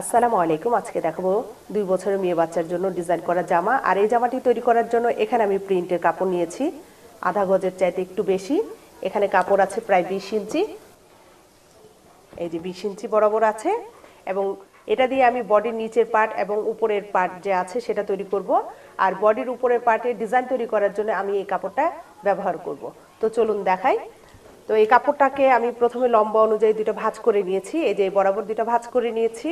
আসসালামু আলাইকুম। আজকে দেখাবো দুই বছরের মেয়ে বাচ্চার জন্য ডিজাইন করা জামা। আর এই জামাটি তৈরি করার জন্য এখানে আমি প্রিন্টের কাপড় নিয়েছি। আধা গজের চাইতে একটু বেশি। এখানে কাপড় আছে প্রায় বিশ ইঞ্চি। এই যে বিশ ইঞ্চি বরাবর আছে। এবং এটা দিয়ে আমি বডির নিচের পার্ট এবং উপরের পার্ট যে আছে সেটা তৈরি করব। আর বডির উপরের পার্টে ডিজাইন তৈরি করার জন্য আমি এই কাপড়টা ব্যবহার করব। তো চলুন দেখাই। তো এই কাপড়টাকে আমি প্রথমে লম্বা অনুযায়ী দুটো ভাঁজ করে নিয়েছি। এই যে বরাবর দুটো ভাঁজ করে নিয়েছি।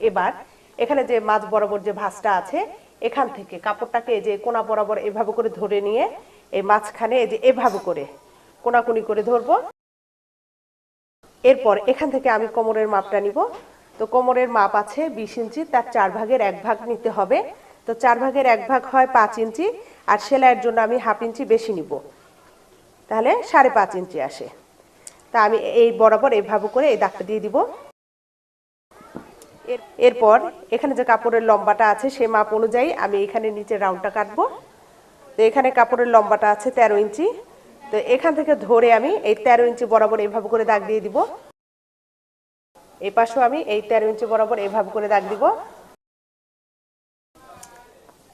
এবার এখানে যে মাছ বরাবর যে ভাঁজটা আছে, এখান থেকে কাপড়টাকে যে কোনা বরাবর এভাবে করে ধরে নিয়ে এই মাঝখানে এই যে এভাবে করে কোনাকুনি করে ধরবো। এরপর এখান থেকে আমি কোমরের মাপটা নিব। তো কোমরের মাপ আছে বিশ ইঞ্চি, তার চার ভাগের এক ভাগ নিতে হবে। তো চার ভাগের এক ভাগ হয় পাঁচ ইঞ্চি, আর সেলাইয়ের জন্য আমি হাফ ইঞ্চি বেশি নিব। তাহলে সাড়ে পাঁচ ইঞ্চি আসে। তা আমি এই বরাবর এভাবে করে এই দাগটা দিয়ে দিব। এরপর এখানে যে কাপড়ের লম্বাটা আছে সে মাপ অনুযায়ী আমি এখানে নিচে রাউন্ডটা কাটবো। তো এখানে কাপড়ের লম্বাটা আছে তেরো ইঞ্চি। তো এখান থেকে ধরে আমি এই তেরো ইঞ্চি বরাবর এইভাবে করে দাগ দিয়ে দিব। এই পাশেও আমি এই তেরো ইঞ্চি বরাবর এভাবে করে দাগ দিব।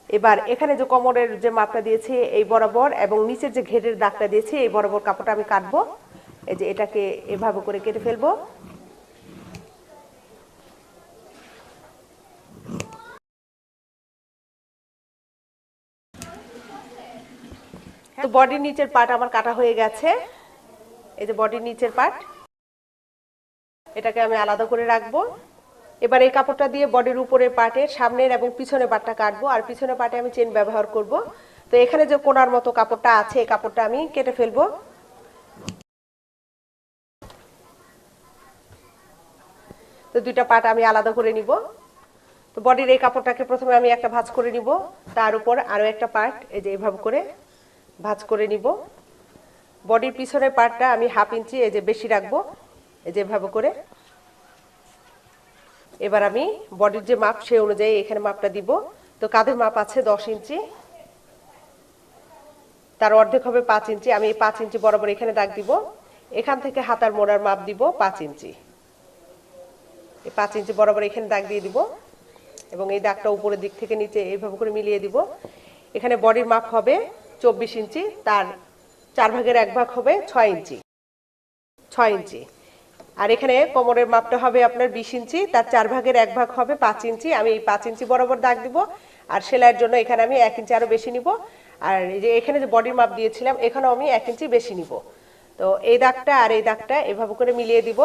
এবার এখানে যে কোমরের যে মাপটা দিয়েছি এই বরাবর এবং নিচের যে ঘেরের দাগটা দিয়েছি এই বরাবর কাপড়টা আমি কাটবো। এই যে এটাকে এভাবে করে কেটে ফেলব। তো বডির নিচের পার্ট আমার কাটা হয়ে গেছে। এই যে বডির নিচের পার্ট এটাকে আমি আলাদা করে রাখব। এবার এই কাপড়টা দিয়ে বডির উপরের পার্টের সামনের এবং পিছনের পার্টটা কাটবো। আর পিছনের পার্টে আমি চেন ব্যবহার করব। তো এখানে যে কোনার মতো কাপড়টা আছে, এই কাপড়টা আমি কেটে ফেলব। তো দুইটা পার্ট আমি আলাদা করে নিব। তো বডির এই কাপড়টাকে প্রথমে আমি একটা ভাঁজ করে নিব। তার উপর আরও একটা পার্ট এই যে এইভাবে করে। ভাঁজ করে নিব। বডির পিছনের পার্টটা আমি হাফ ইঞ্চি, এই যে বেশি রাখব, এই যে এভাবে করে। এবার আমি বডির যে মাপ, সে অনুযায়ী এখানে মাপটা দিব। তো কাঁধের মাপ আছে দশ ইঞ্চি। তার অর্ধেক হবে পাঁচ ইঞ্চি। আমি এই পাঁচ ইঞ্চি বরাবর এখানে দাগ দিব। এখান থেকে হাতার মোড়ার মাপ দিব পাঁচ ইঞ্চি। এই পাঁচ ইঞ্চি বরাবর এখানে দাগ দিয়ে দিব এবং এই দাগটা উপরের দিক থেকে নিচে এইভাবে করে মিলিয়ে দিব। এখানে বডির মাপ হবে চব্বিশ ইঞ্চি, তার চার ভাগের এক ভাগ হবে ছয় ইঞ্চি। ছয় ইঞ্চি। আর এখানে কোমরের মাপটা হবে আপনার বিশ ইঞ্চি, তার চার ভাগের এক ভাগ হবে পাঁচ ইঞ্চি। আমি এই পাঁচ ইঞ্চি বরাবর দাগ দিব, আর সেলাইয়ের জন্য এখানে আমি এক ইঞ্চি আরও বেশি নিব। আর এই যে এখানে যে বডির মাপ দিয়েছিলাম, এখানেও আমি এক ইঞ্চি বেশি নিব। তো এই দাগটা আর এই দাগটা এভাবে করে মিলিয়ে দিব।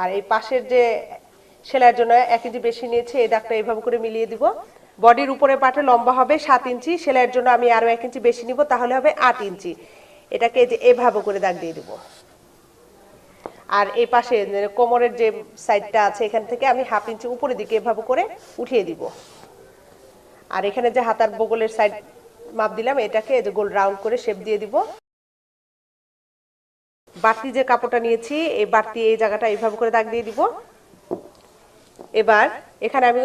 আর এই পাশের যে সেলাইয়ের জন্য এক ইঞ্চি বেশি নিয়েছি, এই দাগটা এভাবে করে মিলিয়ে দিব। বডির উপরে পাটে লম্বা হবে সাত ইঞ্চি, সেলাইয়ের জন্য আমি আরও এক ইঞ্চি বেশি নিব, তাহলে হবে আট ইঞ্চি। এটাকে যে এভাবে করে দাগ দিয়ে দেবো। আর এই পাশে কোমরের যে সাইডটা আছে, এখান থেকে আমি হাফ ইঞ্চি উপরের দিকে এভাবে করে উঠিয়ে দিব। আর এখানে যে হাতার বগলের সাইড মাপ দিলাম, এটাকে যে গোল রাউন্ড করে শেপ দিয়ে দিব। বাড়তি যে কাপড়টা নিয়েছি, এই বাড়তি এই জায়গাটা এইভাবে করে দাগ দিয়ে দিব। এবার এখানে আমি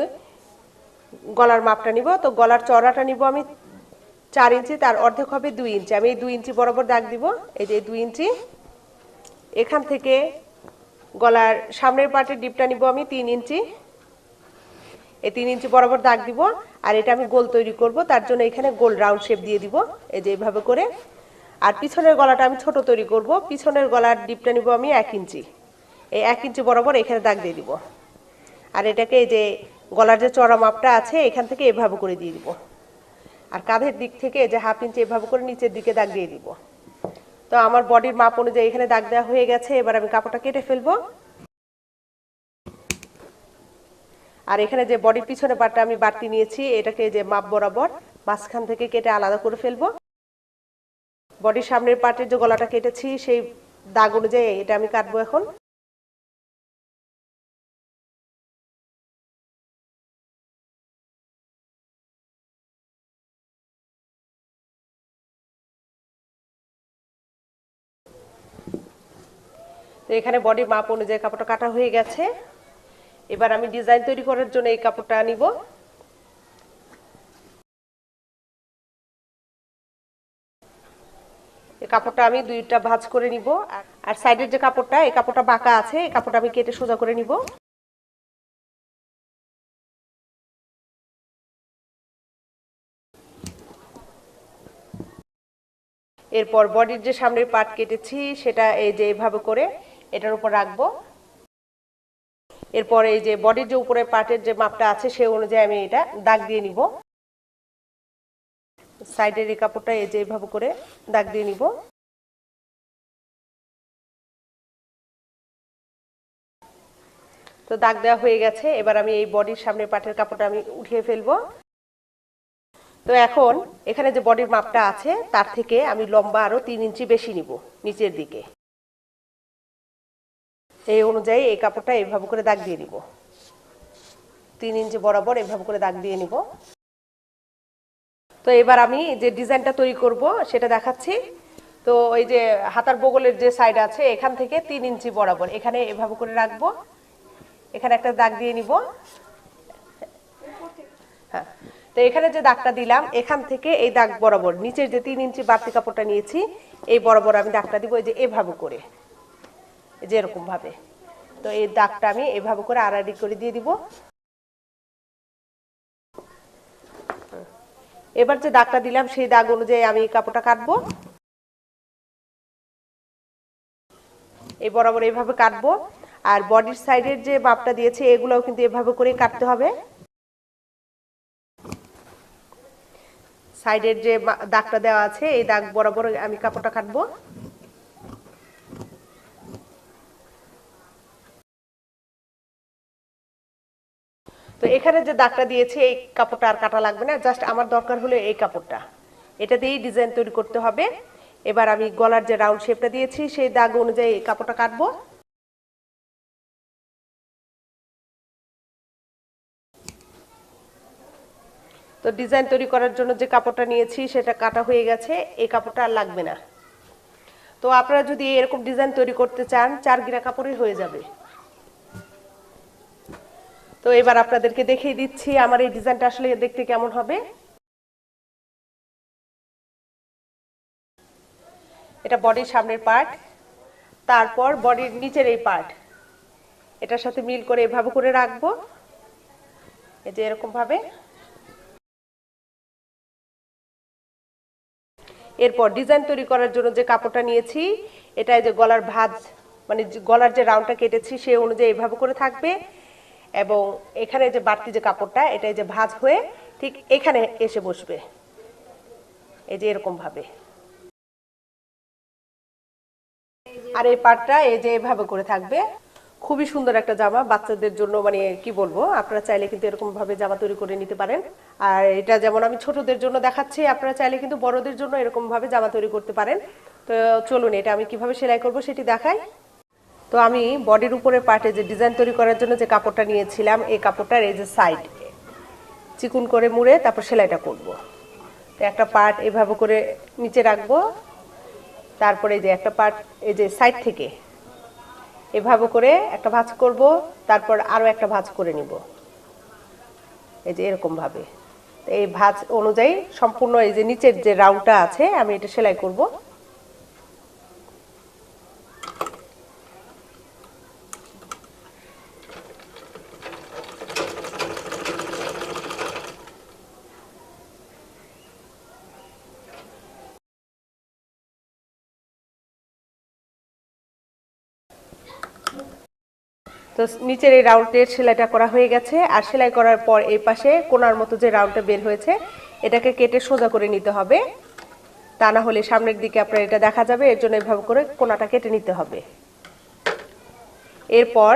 গলার মাপটা নিব। তো গলার চড়াটা নিব আমি চার ইঞ্চি, তার অর্ধেক হবে দুই ইঞ্চি। আমি এই দুই ইঞ্চি বরাবর দাগ দিব, এই যে দুই ইঞ্চি। এখান থেকে গলার সামনের পার্টের ডিপটা নিব আমি তিন ইঞ্চি। এই তিন ইঞ্চি বরাবর দাগ দিব, আর এটা আমি গোল তৈরি করব, তার জন্য এখানে গোল রাউন্ড শেপ দিয়ে দিব, এই যে এইভাবে করে। আর পিছনের গলাটা আমি ছোট তৈরি করব, পিছনের গলার ডিপটা নিব আমি এক ইঞ্চি। এই এক ইঞ্চি বরাবর এখানে দাগ দিয়ে দিব। আর এটাকে এই যে গলার যে চড়া মাপটা আছে, এখান থেকে এভাবে করে দিয়ে দিব। আর কাঁধের দিক থেকে যে হাফ ইঞ্চি এভাবে করে নিচের দিকে দাগ দিয়ে দিব। তো আমার বডির মাপ অনুযায়ী এখানে দাগ দেওয়া হয়ে গেছে, এবার আমি কাপড়টা কেটে ফেলব। আর এখানে যে বডির পিছনে পাটটা আমি বাড়তি নিয়েছি, এটাকে যে মাপ বরাবর মাঝখান থেকে কেটে আলাদা করে ফেলব। বডির সামনের পাটের যে গলাটা কেটেছি, সেই দাগ অনুযায়ী এটা আমি কাটবো এখন। তো এখানে বডি মাপ অনুযায়ী কাপড়টা কাটা হয়ে গেছে। এবার আমি ডিজাইন তৈরি করার জন্য এই কাপড়টা নিব এই কাপড়টা আমি দুইটা ভাঁজ করে নিব। আর সাইডের যে কাপড়টা, এই কাপড়টা বাঁকা আছে, এই কাপড়টা আমি কেটে সোজা করে নিব। এরপর বডির যে সামনের পাট কেটেছি, সেটা এই যে এভাবে করে এটার উপর রাখব। এরপর এই যে বডির যে উপরে পার্টের যে মাপটা আছে, সে অনুযায়ী আমি এটা দাগ দিয়ে নিব। সাইডের এই কাপড়টা এই যে এইভাবে করে দাগ দিয়ে নিব। তো দাগ দেওয়া হয়ে গেছে, এবার আমি এই বডির সামনে পাটের কাপড়টা আমি উঠিয়ে ফেলব। তো এখন এখানে যে বডির মাপটা আছে, তার থেকে আমি লম্বা আরও তিন ইঞ্চি বেশি নিব, নিচের দিকে। এই অনুযায়ী এই কাপড়টা এইভাবে করে দাগ দিয়ে নিব। তিন ইঞ্চি বরাবর এভাবে করে দাগ দিয়ে নিব। তো এবার আমি যে ডিজাইনটা তৈরি করব সেটা দেখাচ্ছি। তো ওই যে হাতার বগলের যে সাইড আছে, এখান থেকে তিন ইঞ্চি বরাবর এখানে এভাবে করে রাখব। এখানে একটা দাগ দিয়ে নিব। হ্যাঁ তো এখানে যে দাগটা দিলাম, এখান থেকে এই দাগ বরাবর, নিচের যে তিন ইঞ্চি বাড়তি কাপড়টা নিয়েছি, এই বরাবর আমি দাগটা দিব এই যে এভাবে করে। এই যে এরকম ভাবে। তো এই দাগটা আমি এভাবে করে আড়াআড়ি করে দিয়ে দিব। এবার যে দাগটা দিলাম, সেই দাগ অনুযায়ী আমি কাপড়টা কাটবো। এই বরাবর এইভাবে কাটবো। আর বডির সাইডের যে মাপটা দিয়েছে, এগুলোও কিন্তু এভাবে করে কাটতে হবে। সাইডের যে দাগটা দেওয়া আছে, এই দাগ বরাবর আমি কাপড়টা কাটবো। তো এখানে যে দাগটা দিয়েছে, এই কাপড়টা আর কাটা লাগবে না জাস্ট আমার দরকার হলো এই কাপড়টা। এটা দিয়েই ডিজাইন তৈরি করতে হবে। এবার আমি গলার যে রাউন্ড শেপটা দিয়েছি, সেই দাগ অনুযায়ী এই কাপড়টা কাটবো। তো ডিজাইন তৈরি করার জন্য যে কাপড়টা নিয়েছি, সেটা কাটা হয়ে গেছে, এই কাপড়টা আর লাগবে না। তো আপনারা যদি এরকম ডিজাইন তৈরি করতে চান চার গিরা কাপড়ই হয়ে যাবে। তো এবার আপনাদেরকে দেখিয়ে দিচ্ছি আমার এই ডিজাইনটা আসলে দেখতে কেমন হবে। এটা বডির সামনের পার্ট, তারপর বডির নিচের এই পার্ট। এটার সাথে মিল করে এভাবে করে রাখব। এই যে এরকম ভাবে এরপর ডিজাইন তৈরি করার জন্য যে কাপড়টা নিয়েছি এটা যে গলার ভাঁজ মানে গলার যে রাউন্ডটা কেটেছি সেই অনুযায়ী এভাবে করে থাকবে। এবং এখানে যে বাড়তি যে কাপড়টা, এটা যে ভাঁজ হয়ে ঠিক এখানে এসে বসবে। এই যে এরকম ভাবে। আর এই পাটটা এই যে এভাবে করে থাকবে। খুবই সুন্দর একটা জামা, বাচ্চাদের জন্য মানে কি বলব, আপনারা চাইলে কিন্তু এরকম ভাবে জামা তৈরি করে নিতে পারেন। আর এটা যেমন আমি ছোটদের জন্য দেখাচ্ছি, আপনারা চাইলে কিন্তু বড়দের জন্য এরকম ভাবে জামা তৈরি করতে পারেন। তো চলুন, এটা আমি কীভাবে সেলাই করব সেটি দেখাই। তো আমি বডির উপরে পার্টে যে ডিজাইন তৈরি করার জন্য যে কাপড়টা নিয়েছিলাম, এই কাপড়টার এই যে সাইড চিকুন করে মুড়ে তারপর সেলাইটা করব। তো একটা পার্ট এভাবে করে নিচে রাখব, তারপরে এই যে একটা পার্ট এই যে সাইড থেকে এভাবে করে একটা ভাঁজ করব, তারপর আরও একটা ভাঁজ করে নিব। এই যে এরকমভাবে এই ভাঁজ অনুযায়ী সম্পূর্ণ এই যে নিচের যে রাউন্ডটা আছে, আমি এটা সেলাই করব। তো নিচের এই রাউন্ডের সেলাইটা করা হয়ে গেছে। আর সেলাই করার পর এই পাশে কোনার মতো যে রাউন্ডটা বের হয়েছে, এটাকে কেটে সোজা করে নিতে হবে। তা না হলে সামনের দিকে আপনার এটা দেখা যাবে, এর জন্য এভাবে করে কোনাটা কেটে নিতে হবে। এরপর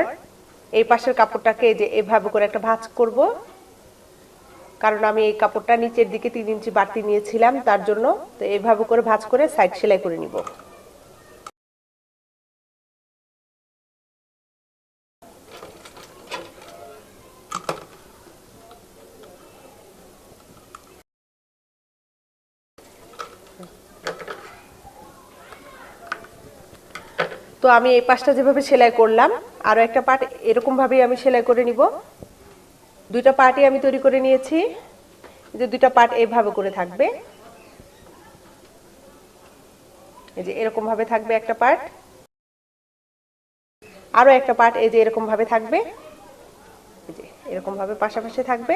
এই পাশের কাপড়টাকে যে এভাবে করে একটা ভাঁজ করব, কারণ আমি এই কাপড়টা নিচের দিকে তিন ইঞ্চি বাড়তি নিয়েছিলাম, তার জন্য তো এভাবে করে ভাঁজ করে সাইড সেলাই করে নিব। তো আমি এই পাশটা যেভাবে সেলাই করলাম আরও একটা পার্ট এরকমভাবেই আমি সেলাই করে নিব। দুইটা পার্টই আমি তৈরি করে নিয়েছি। যে দুইটা পার্ট এইভাবে করে থাকবে। এই যে এরকমভাবে থাকবে একটা পার্ট। আরও একটা পার্ট এই যে এরকমভাবে থাকবে। এই যে এরকমভাবে পাশাপাশি থাকবে।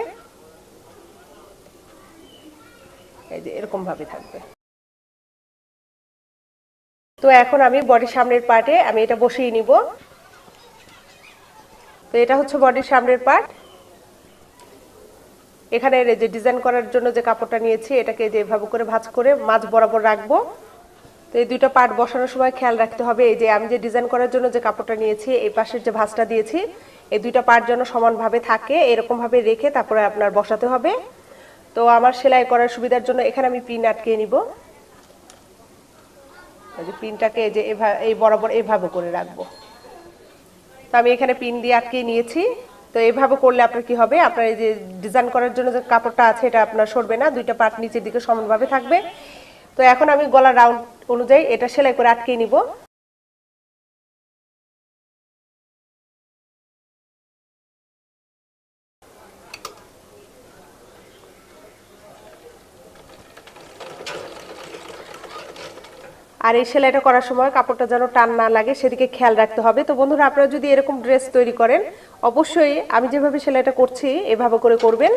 এই যে এরকমভাবে থাকবে। তো এখন আমি বডির সামনের পার্টে আমি এটা বসিয়ে নিব। তো এটা হচ্ছে বডির সামনের পার্ট। এখানে যে ডিজাইন করার জন্য যে কাপড়টা নিয়েছি, এটাকে যে এভাবে করে ভাঁজ করে মাছ বরাবর রাখব। তো এই দুইটা পার্ট বসানোর সময় খেয়াল রাখতে হবে, এই যে আমি যে ডিজাইন করার জন্য যে কাপড়টা নিয়েছি, এই পাশের যে ভাঁজটা দিয়েছি, এই দুইটা পার্ট যেন সমানভাবে থাকে, এরকমভাবে রেখে তারপরে আপনার বসাতে হবে। তো আমার সেলাই করার সুবিধার জন্য এখানে আমি পিন আটকে নিব। যে পিনটাকে যে এই বরাবর এভাবে করে রাখব। তো আমি এখানে পিন দিয়ে আটকে নিয়েছি। তো এভাবে করলে আপনার কি হবে? আপনার এই যে ডিজাইন করার জন্য যে কাপড়টা আছে, এটা আপনার সরবে না। দুইটা পার্ট নিচের দিকে সমানভাবে থাকবে। তো এখন আমি গলা রাউন্ড অনুযায়ী এটা সেলাই করে আটকে নিব। আর এই সেলাইটা করার সময় কাপড়টা যেন টান না লাগে, সেদিকে খেয়াল রাখতে হবে। তো বন্ধুরা, আপনারা যদি এরকম ড্রেস তৈরি করেন, অবশ্যই আমি যেভাবে সেলাইটা করছি, এভাবে করে করবেন।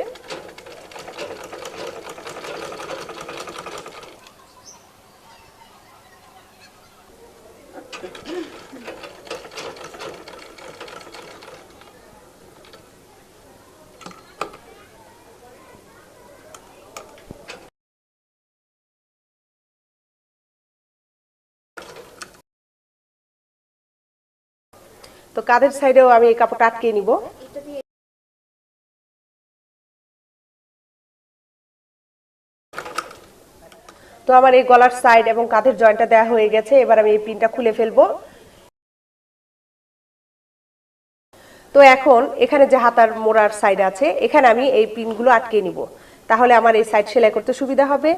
তো কাঁধের সাইডেও আমি এই কাপড়টা আটকে নিব? তো আমার এই গলার সাইড এবং কাঁধের জয়েন্টটা দেওয়া হয়ে গেছে, এবার আমি এই পিনটা খুলে ফেলব। তো এখন এখানে যে হাতার মোড়ার সাইড আছে, এখানে আমি এই পিনগুলো আটকে নিব। তাহলে আমার এই সাইড সেলাই করতে সুবিধা হবে।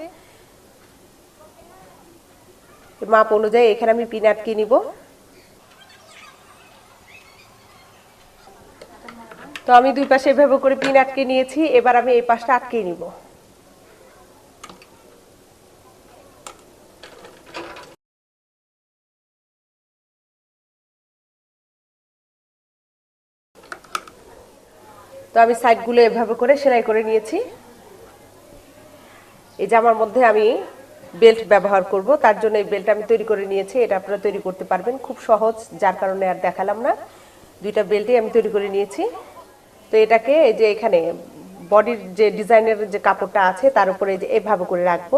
মাপ অনুযায়ী এখানে আমি পিন আটকে নিব। তো আমি দুই পাশে এভাবে করে পিন আটকে নিয়েছি, এবার আমি এই পাশটা আটকে নিব। তো আমি সাইডগুলো এভাবে করে সেলাই করে নিয়েছি। এই জামার মধ্যে আমি বেল্ট ব্যবহার করব, তার জন্য এই বেল্ট আমি তৈরি করে নিয়েছি, এটা আপনারা তৈরি করতে পারবেন খুব সহজ, যার কারণে আর দেখালাম না। দুইটা বেল্টই আমি তৈরি করে নিয়েছি। তো এটাকে এই যে এখানে বডির যে ডিজাইনের যে কাপড়টা আছে, তার উপরে যে এভাবে করে রাখব।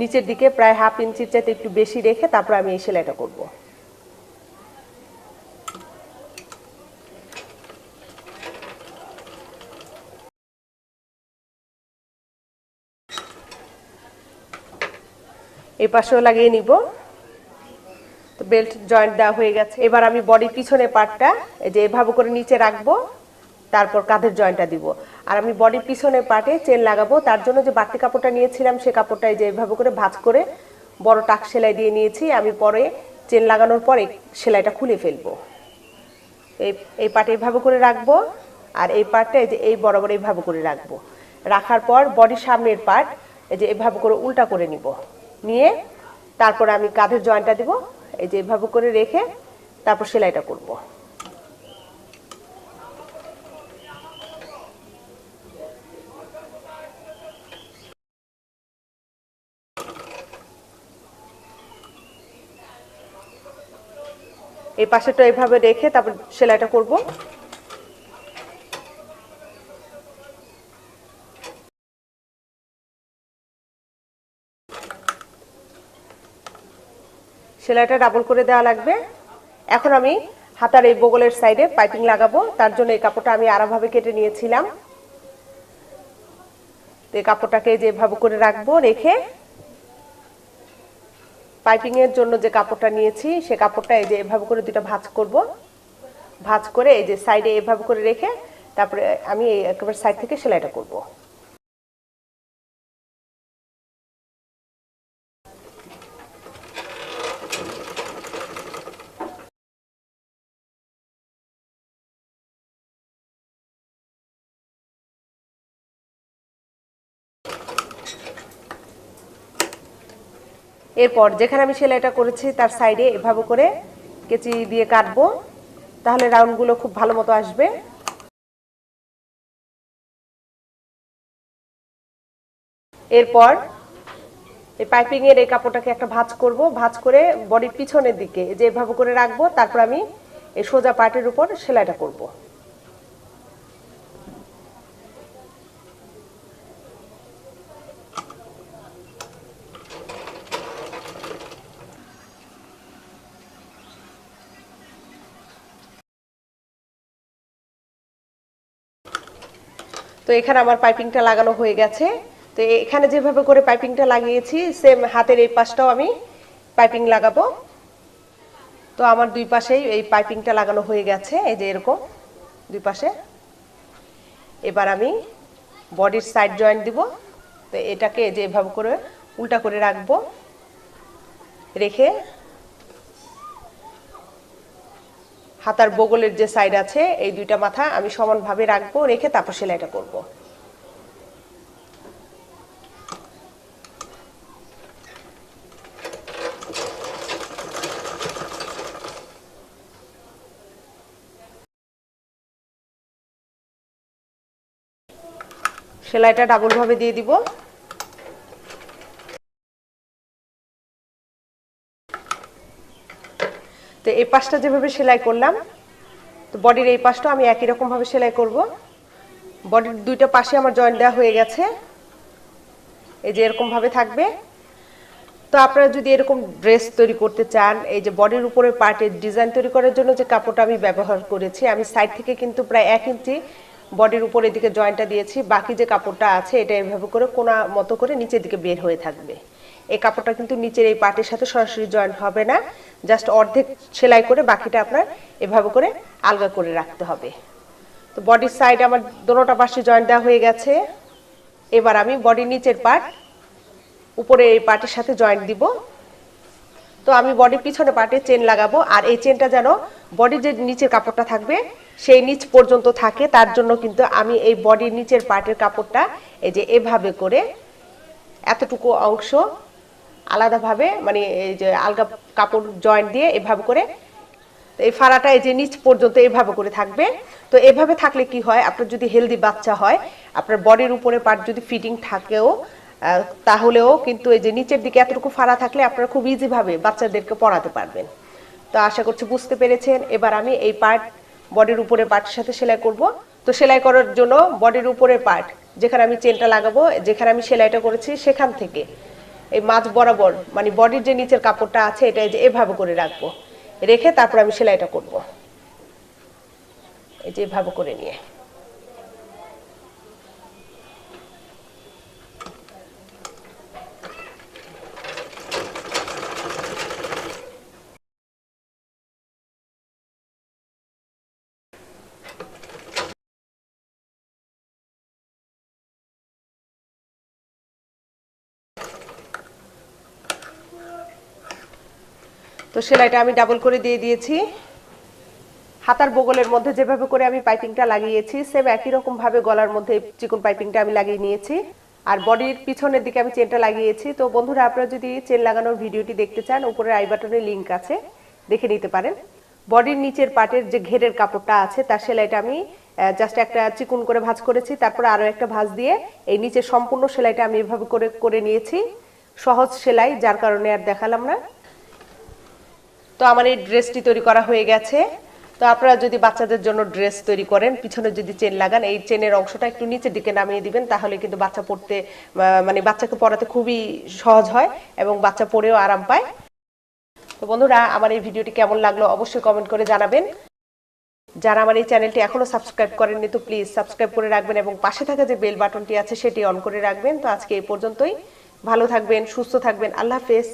নিচের দিকে প্রায় হাফ ইঞ্চির চাইতে একটু বেশি রেখে তারপর আমি এই সেলাইটা করব। এই পাশেও লাগিয়ে নিব। তো বেল্ট জয়েন্ট দেওয়া হয়ে গেছে। এবার আমি বডির পিছনে পার্টটা, এই যে এভাবে করে নিচে রাখব, তারপর কাঁধের জয়েন্টটা দিব। আর আমি বডির পিছনে পার্টে চেন লাগাবো, তার জন্য যে বাড়তি কাপড়টা নিয়েছিলাম, সে কাপড়টা এই যে এভাবে করে ভাঁজ করে বড় টাক সেলাই দিয়ে নিয়েছি। আমি পরে চেন লাগানোর পরে সেলাইটা খুলে ফেলব। এই এই পার্টে এইভাবে করে রাখব, আর এই পার্টটা এই যে এই বরাবর এইভাবে করে রাখব। রাখার পর বডির সামনের পার্ট, এই যে এভাবে করে উল্টা করে নিব। নিয়ে তারপর আমি কাঁধের জয়েন্টটা দিব। এই যে এভাবে করে রেখে তারপর সেলাইটা করব। এই পাশেটা এভাবে রেখে তারপর সেলাইটা করব। সেলাইটা ডাবল করে দেওয়া লাগবে। এখন আমি হাতার এই বগলের সাইডে পাইপিং লাগাবো। তার জন্য এই কাপড়টা আমি আড়াভাবে কেটে নিয়েছিলাম। তো এই কাপড়টাকে যেভাবে করে রাখব, রেখে পাইপিং এর জন্য যে কাপড়টা নিয়েছি, সে কাপড়টা এই যে এভাবে করে দুটো ভাঁজ করব। ভাঁজ করে এই যে সাইডে এভাবে করে রেখে তারপরে আমি একেবারে সাইড থেকে সেলাইটা করব। এরপর যেখানে আমি সেলাইটা করেছি, তার সাইডে এভাবে করে কেচি দিয়ে কাটবো, তাহলে রাউন্ডগুলো খুব ভালো মতো আসবে। এরপর এই পাইপিং এর এই কাপড়টাকে একটা ভাঁজ করব, ভাঁজ করে বডির পিছনের দিকে যে এভাবে করে রাখব, তারপর আমি এই সোজা পার্টের উপর সেলাইটা করব। তো এখানে আমার পাইপিংটা লাগানো হয়ে গেছে। তো এখানে যেভাবে করে পাইপিংটা লাগিয়েছি সেম হাতের এই পাশটাও আমি পাইপিং লাগাবো। তো আমার দুই পাশেই এই পাইপিংটা লাগানো হয়ে গেছে, এই যে এরকম, দুই পাশে। এবার আমি বডির সাইড জয়েন্ট দিব। তো এটাকে যে এভাবে করে উল্টা করে রাখব, রেখে হাতার বগলের যে সাইড আছে, এই দুইটা মাথা আমি সমানভাবে রাখব, রেখে তারপর সেলাইটা করব। সেলাইটা ডাবল ভাবে দিয়ে দিব। তো এই পাশটা যেভাবে সেলাই করলাম, তো বডির এই পাশটা আমি একই রকম ভাবে সেলাই করব। বডির দুইটা পাশে আমার জয়েন্ট দেওয়া হয়ে গেছে। এই যে এরকম ভাবে থাকবে। তো আপনারা যদি এরকম ড্রেস তৈরি করতে চান, এই যে বডির উপরে পার্টের ডিজাইন তৈরি করার জন্য যে কাপড়টা আমি ব্যবহার করেছি, আমি সাইড থেকে কিন্তু প্রায় এক ইঞ্চি বডির উপর এদিকে জয়েন্টটা দিয়েছি। বাকি যে কাপড়টা আছে, এটা এভাবে করে কোনা মতো করে নিচের দিকে বের হয়ে থাকবে। এই কাপড়টা কিন্তু নিচের এই পার্টের সাথে সরাসরি জয়েন্ট হবে না। জাস্ট অর্ধেক সেলাই করে বাকিটা আপনার এভাবে করে আলগা করে রাখতে হবে। তো বডির সাইড আমার দোনোটা পাশে জয়েন্ট দেওয়া হয়ে গেছে। এবার আমি বডির নিচের পার্ট উপরে এই পার্টের সাথে জয়েন্ট দিব। তো আমি বডির পিছনে পার্টে চেন লাগাবো, আর এই চেনটা যেন বডির যে নিচের কাপড়টা থাকবে, সেই নিচ পর্যন্ত থাকে, তার জন্য কিন্তু আমি এই বডির নিচের পার্টের কাপড়টা এই যে এভাবে করে এতটুকু অংশ আলাদাভাবে মানে এই যে আলগা কাপড় জয়েন্ট দিয়ে এভাবে করে, এই ফাড়াটা এই যে নিচ পর্যন্ত এভাবে করে থাকবে। তো এভাবে থাকলে কি হয়, আপনার যদি হেলদি বাচ্চা হয়, আপনার বডির উপরে পার্ট যদি ফিটিং থাকেও তাহলেও কিন্তু এই যে নিচের দিকে এতটুকু ফাড়া থাকলে আপনারা খুব ইজিভাবে বাচ্চাদেরকে পড়াতে পারবেন। তো আশা করছি বুঝতে পেরেছেন। এবার আমি এই পার্ট বডির উপরে পার্টের সাথে সেলাই করব। তো সেলাই করার জন্য বডির উপরে পার্ট যেখানে আমি চেনটা লাগাবো, যেখানে আমি সেলাইটা করেছি সেখান থেকে এই মাছ বরাবর মানে বডির যে নিচের কাপড়টা আছে, এটা এই যে এভাবে করে রাখব। রেখে তারপর আমি সেলাইটা করব। এই যে এভাবে করে নিয়ে। তো সেলাইটা আমি ডাবল করে দিয়ে দিয়েছি। হাতার বগলের মধ্যে যেভাবে করে আমি পাইপিংটা লাগিয়েছি সেম একই রকম ভাবে গলার মধ্যে চিকন পাইপিংটা আমি লাগিয়ে নিয়েছি। আর বডির পিছনের দিকে আমি চেনটা লাগিয়েছি। তো বন্ধুরা, আপনারা যদি চেন লাগানোর ভিডিওটি দেখতে চান, উপরে আই বাটনে লিংক আছে, দেখে নিতে পারেন। বডির নিচের পাটের যে ঘেরের কাপড়টা আছে, তার সেলাইটা আমি জাস্ট একটা চিকুন করে ভাঁজ করেছি। তারপরে আরও একটা ভাঁজ দিয়ে এই নিচের সম্পূর্ণ সেলাইটা আমি এভাবে করে করে নিয়েছি। সহজ সেলাই, যার কারণে আর দেখালাম না। তো আমার এই ড্রেসটি তৈরি করা হয়ে গেছে। তো আপনারা যদি বাচ্চাদের জন্য ড্রেস তৈরি করেন, পিছনে যদি চেন লাগান, এই চেনের অংশটা একটু নিচের দিকে নামিয়ে দিবেন, তাহলে কিন্তু বাচ্চা পড়তে মানে বাচ্চাকে পড়াতে খুবই সহজ হয় এবং বাচ্চা পড়েও আরাম পায়। তো বন্ধুরা, আমার এই ভিডিওটি কেমন লাগল অবশ্যই কমেন্ট করে জানাবেন। যারা আমার এই চ্যানেলটি এখনও সাবস্ক্রাইব করেননি, তো প্লিজ সাবস্ক্রাইব করে রাখবেন এবং পাশে থাকা যে বেল বাটনটি আছে, সেটি অন করে রাখবেন। তো আজকে এই পর্যন্তই। ভালো থাকবেন, সুস্থ থাকবেন। আল্লাহ হাফেজ।